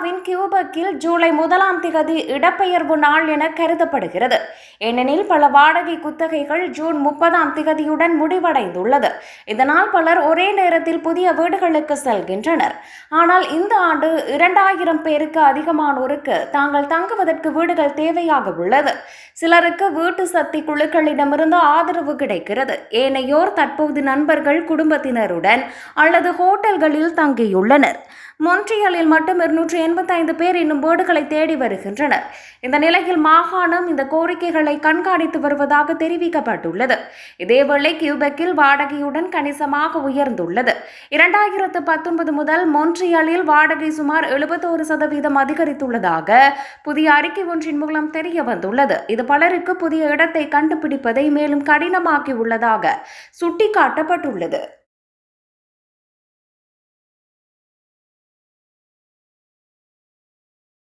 கியூபெக்கில் ஜூலை முதலாம் திகதி இடப்பெயர்வு நாள் என கருதப்படுகிறது. ஏனெனில் பல வாடகை குத்தகைகள் ஜூன் முப்பதாம் திகதியுடன் முடிவடைந்துள்ளது. இதனால் பலர் ஒரே நேரத்தில் புதிய வீடுகளுக்கு செல்கின்றனர். ஆனால் இந்த ஆண்டு இரண்டாயிரம் பேருக்கு அதிகமானோருக்கு தாங்கள் தங்குவதற்கு வீடுகள் தேவையாக உள்ளது. சிலருக்கு வீட்டு சக்தி குழுக்களிடமிருந்து ஆதரவு கிடைக்கிறது. ஏனையோர் தற்போது நண்பர்கள் குடும்பத்தினருடன் அல்லது ஹோட்டல்களில் தங்கியுள்ளனர். மொன்ட்ரியலில் மட்டும் இருநூற்றி எண்பத்தைந்து பேர் இன்னும் வீடுகளை தேடி வருகின்றனர். இந்த நிலையில் மாகாணம் இந்த கோரிக்கைகளை கண்காணித்து வருவதாக தெரிவிக்கப்பட்டுள்ளது. இதேவேளை கியூபெக்கில் வாடகையுடன் கணிசமாக உயர்ந்துள்ளது. இரண்டாயிரத்து பத்தொன்பது முதல் மொன்றியலில் வாடகை சுமார் எழுபத்தோரு சதவீதம் அதிகரித்துள்ளதாக புதிய அறிக்கை ஒன்றின் மூலம் தெரிய வந்துள்ளது இது பலருக்கு புதிய இடத்தை கண்டுபிடிப்பதை மேலும் கடினமாக்கியுள்ளதாக சுட்டிக்காட்டப்பட்டுள்ளது.